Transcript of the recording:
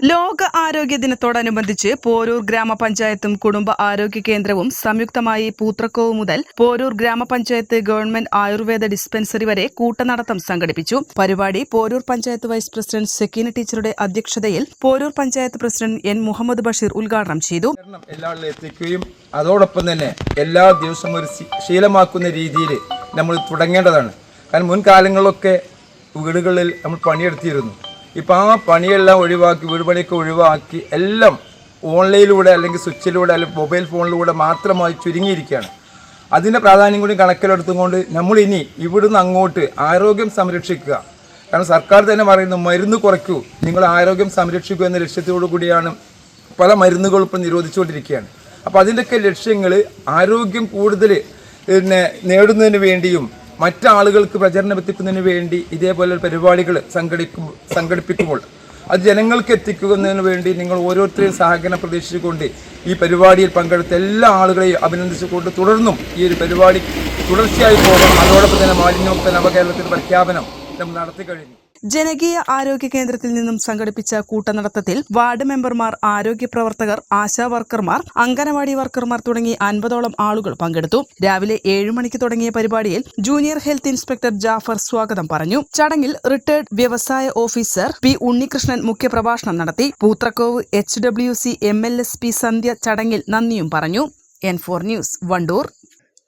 ലോക ആരോഗ്യ ദിനത്തോടനുബന്ധിച്ച് പോരൂർ ഗ്രാമപഞ്ചായത്തും കുടുംബ ആരോഗ്യ കേന്ദ്രവും സംയുക്തമായി പൂത്രക്കോവ് മുതൽ പോരൂർ ഗ്രാമപഞ്ചായത്ത് ഗവൺമെന്റ് ആയുർവേദ ഡിസ്പെൻസറി വരെ കൂട്ടനടത്തം സംഘടിപ്പിച്ചു. പരിപാടി പോരൂർ പഞ്ചായത്ത് വൈസ് പ്രസിഡന്റ് സെക്കീന ടീച്ചറുടെ അധ്യക്ഷതയിൽ പോരൂർ പഞ്ചായത്ത് പ്രസിഡന്റ് എൻ മുഹമ്മദ് ബഷീർ ഉദ്ഘാടനം ചെയ്തു. എത്തിക്കുകയും അതോടൊപ്പം തന്നെ എല്ലാ ദിവസവും ഒരു ശീലമാക്കുന്ന രീതിയിൽ നമ്മൾ തുടങ്ങേണ്ടതാണ്. കാരണം മുൻകാലങ്ങളിലൊക്കെ വീടുകളിൽ നമ്മൾ പണിയെടുത്തിരുന്നു. ഇപ്പോൾ ആ പണിയെല്ലാം ഒഴിവാക്കി വീടുപണിയൊക്കെ ഒഴിവാക്കി എല്ലാം ഓൺലൈനിലൂടെ അല്ലെങ്കിൽ സ്വിച്ചിലൂടെ അല്ലെങ്കിൽ മൊബൈൽ ഫോണിലൂടെ മാത്രമായി ചുരുങ്ങിയിരിക്കുകയാണ്. അതിന്റെ പ്രാധാന്യം കൂടി കണക്കിലെടുത്തുകൊണ്ട് നമ്മൾ ഇനി ഇവിടുന്ന് അങ്ങോട്ട് ആരോഗ്യം സംരക്ഷിക്കുക. കാരണം സർക്കാർ തന്നെ പറയുന്നു മരുന്ന് കുറയ്ക്കൂ. നിങ്ങൾ ആരോഗ്യം സംരക്ഷിക്കൂ എന്ന ലക്ഷ്യത്തോടു കൂടിയാണ് പല മരുന്നുകളും ഇപ്പം നിരോധിച്ചുകൊണ്ടിരിക്കുകയാണ്. അപ്പോൾ അതിന്റെയൊക്കെ ലക്ഷ്യങ്ങൾ ആരോഗ്യം കൂടുതൽ പിന്നെ നേടുന്നതിന് വേണ്ടിയും മറ്റാളുകൾക്ക് പ്രചരണം എത്തിക്കുന്നതിന് വേണ്ടി ഇതേപോലെ പരിപാടികൾ സംഘടിക്കും സംഘടിപ്പിക്കുമ്പോൾ അത് ജനങ്ങൾക്ക് എത്തിക്കുന്നതിന് വേണ്ടി നിങ്ങൾ ഓരോരുത്തരെയും സഹകരണം പ്രതീക്ഷിച്ചുകൊണ്ട് ഈ പരിപാടിയിൽ പങ്കെടുത്ത എല്ലാ ആളുകളെയും അഭിനന്ദിച്ചുകൊണ്ട് തുടർന്നും ഈ ഒരു പരിപാടി തുടർച്ചയായി പോകണം അതോടൊപ്പം തന്നെ മാലിന്യോക്ത നവകേരളത്തിന്റെ പ്രഖ്യാപനം നമ്മൾ നടത്തി കഴിഞ്ഞു. ജനകീയ ആരോഗ്യ കേന്ദ്രത്തിൽ നിന്നും സംഘടിപ്പിച്ച കൂട്ടനടത്തത്തിൽ വാർഡ് മെമ്പർമാർ ആരോഗ്യ പ്രവർത്തകർ ആശാ വർക്കർമാർ അംഗനവാടി വർക്കർമാർ തുടങ്ങി അൻപതോളം ആളുകൾ പങ്കെടുത്തു. രാവിലെ ഏഴ് മണിക്ക് തുടങ്ങിയ പരിപാടിയിൽ ജൂനിയർ ഹെൽത്ത് ഇൻസ്പെക്ടർ ജാഫർ സ്വാഗതം പറഞ്ഞു. ചടങ്ങിൽ റിട്ടയർഡ് വ്യവസായ ഓഫീസർ പി ഉണ്ണികൃഷ്ണൻ മുഖ്യപ്രഭാഷണം നടത്തി. Poothrakkovu H W C M L S P Sandhya ചടങ്ങിൽ നന്ദിയും പറഞ്ഞു. N four news Wandoor.